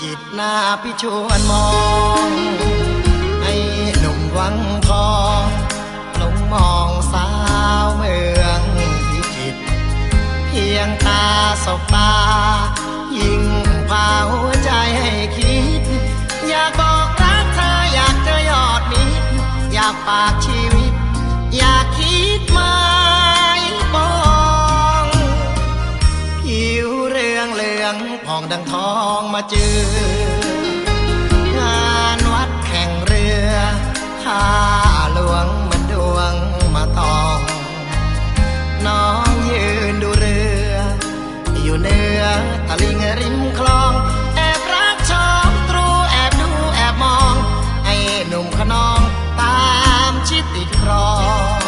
จิตนาพี่ชวนมองให้หนุ่มวังทองหลงมองสาวเมืองพิจิต เพียงตาสบตา ยิ่งพาหัวใจให้คิด อยากบอกรักเธออยากจอยอดมิตรอยากฝากชีวิต อยากคิดมา เรืองเหลืองผ่องดังทองมาเจองานวัดแข่งเรือข้าหลวงเหมันดวงมาตองน้องยืนดูเรือ อยู่เหนือตะลิงริมคลองแอบรักชมตรูแอบดูแอบมองให้หนุ่มขนองตามชิดติดครอง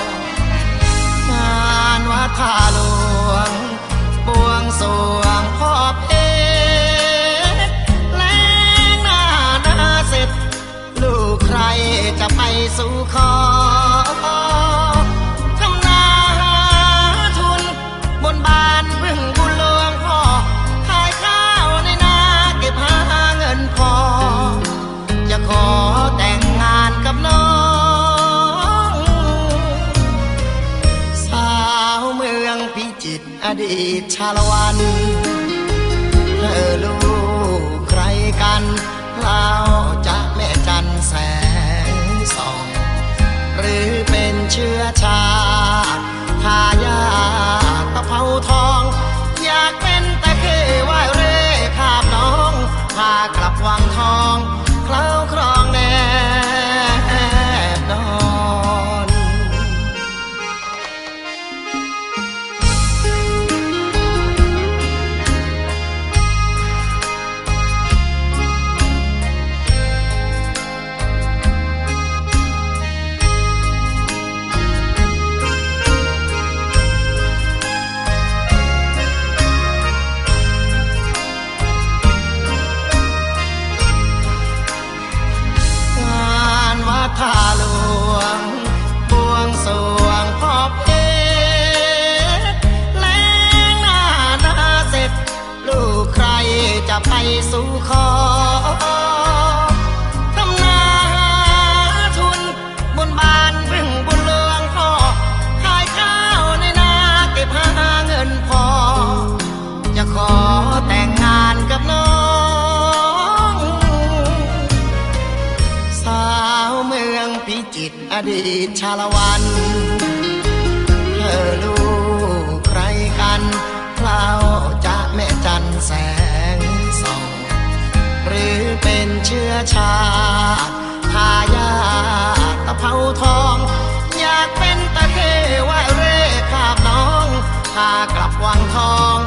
งานวัดท่าหลวง สู่ขอทำนาหาทุน บนบานพึ่งบุญหลวงพ่อขายข้าวในนาเก็บหาเงินพอ จะขอแต่งงานกับน้อง สาวเมืองพิจิตรอดีตชาละวันเธอลูกใครกันเล่าจะแม่จันแสานวัดท่าหลวงบวงสรวงพ่อเพชรแล้งหน้าหน้าเสร็จ ลูกใครจะไปสู่คอ พิจิตอดีตชาละวันเธอลูกใครกันเคล้าจะแม่จันแสงส่องหรือเป็นเชื้อชาติทายาตะเภาทอง อยากเป็นตะเคไหวเร่ขาบน้องพากลับวังทอง